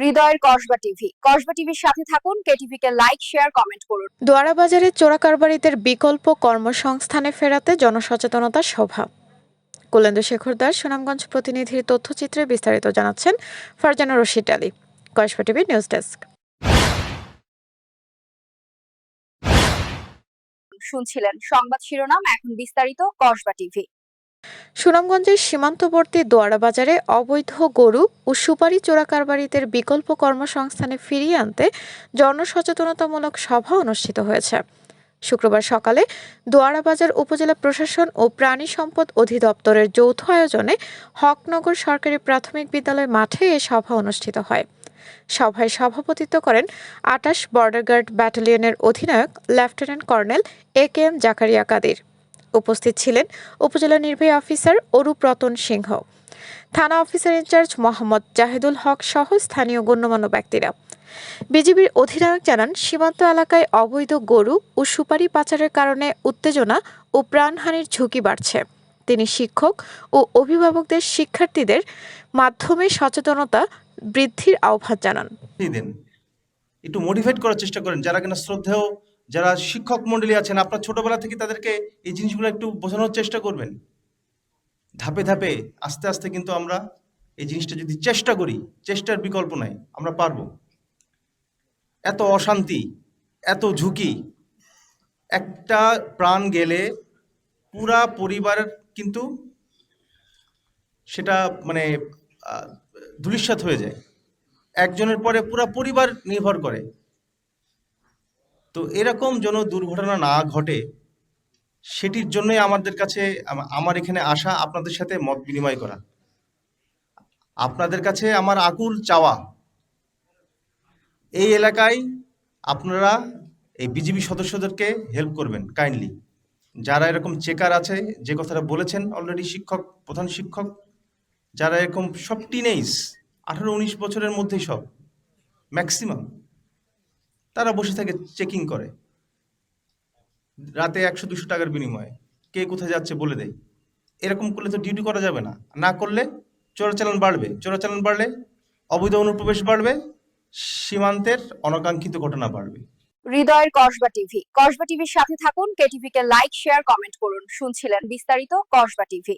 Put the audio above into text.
হৃদয়ের কসবা টিভি। কসবা টিভির সাথে থাকুন কেটিভি কে লাইক শেয়ার কমেন্ট করুন। দোয়ারা বাজারে চোরাকারবারিদের বিকল্প কর্মসংস্থানে ফেরাতে জনসচেতনতা সভা। কুলেন্দ্র শেখর দাস সুনামগঞ্জ প্রতিনিধির তথ্যচিত্রে বিস্তারিত জানাচ্ছেন Farzana Rashid Ali. Kasba TV news desk. শুনছিলেন সংবাদ শিরোনাম এখন বিস্তারিত কসবা টিভি। সুনামগঞ্জের সীমান্তবর্তী দোয়ারা বাজারে অবৈধ গরু ও সুপারি চোরাকারবারিদের বিকল্প কর্মসংস্থানে ফিরিয়ে আনতে জনসচেতনতামূলক সভা অনুষ্ঠিত হয়েছে। শুক্রবার সকালে দোয়ারা বাজার উপজেলা প্রশাসন ও প্রাণী সম্পদ অধিদপ্তরের যৌথ আয়োজনে হকনগর সরকারি প্রাথমিক বিদ্যালয় মাঠে এ সভা অনুষ্ঠিত হয়। সভায় সভাপতিত্ব করেন আটাশ বর্ডার গার্ড ব্যাটালিয়নের অধিনায়ক lieutenant colonel A K M Zakaria Kadir. উপস্থিত ছিলেন উপজেলা নির্বাহী অফিসার অরূপ রতন সিংহ। থানা officer in charge Mohammad Zahidul Haque সহ স্থানীয় গণ্যমান্য ব্যক্তিরা। বিজিবির অধিনায়ক জানান, সীমান্ত এলাকায় অবৈধ গরু ও সুপারি পাচারের কারণে উত্তেজনা ও প্রাণহানির ঝুঁকি বাড়ছে। তিনি শিক্ষক ও অভিভাবকদের শিক্ষার্থীদের মাধ্যমে সচেতনতা বৃদ্ধির আহ্বান জানান। একটু মোটিভেট করার চেষ্টা করেন, যারা কিনা শ্রদ্ধেয় যারা শিক্ষক মণ্ডলী আছেন, আপনার ছোটবেলা থেকে তাদেরকে এই জিনিসগুলো একটু বোঝানোর চেষ্টা করবেন। ধাপে ধাপে, আস্তে আস্তে কিন্তু আমরা এই জিনিসটা যদি চেষ্টা করি, চেষ্টার বিকল্প নাই, আমরা পারব। এত অশান্তি, এত ঝুঁকি, একটা প্রাণ গেলে পুরা পরিবার কিন্তু সেটা মানে ধূলিসাৎ হয়ে যায়। একজনের পরে পুরা পরিবার নির্ভর করে। তো এরকম যেন দুর্ঘটনা না ঘটে, সেটির জন্যই আমাদের কাছে আমার এখানে আসা, আপনাদের সাথে মত বিনিময় করা। আপনাদের কাছে আমার আকুল চাওয়া, এই এলাকায় আপনারা, এই বিজিবি সদস্যদেরকে হেল্প করবেন কাইন্ডলি যারা এরকম চেকার আছে, যে কথাটা বলেছেন অলরেডি শিক্ষক, প্রধান শিক্ষক, যারা এরকম সব টিনেজ আঠারো উনিশ বছরের মধ্যেই সব ম্যাক্সিমাম তারা বসে থাকে চেকিং করে। রাতে একশো, দুশো টাকার বিনিময়ে। কে কোথায় যাচ্ছে বলে দেয়। এরকম করলে তো ডিউটি করা যাবে না। না করলে চোরাচালান বাড়বে। চোরাচালান বাড়লে অবৈধ অনুপ্রবেশ বাড়বে, সীমান্তের অনাকাঙ্ক্ষিত ঘটনা বাড়বে। হৃদয়ের কসবা টিভি। কসবা টিভির সাথে থাকুন। কেটিভি কে লাইক শেয়ার কমেন্ট করুন। শুনছিলেন বিস্তারিত কসবা টিভি।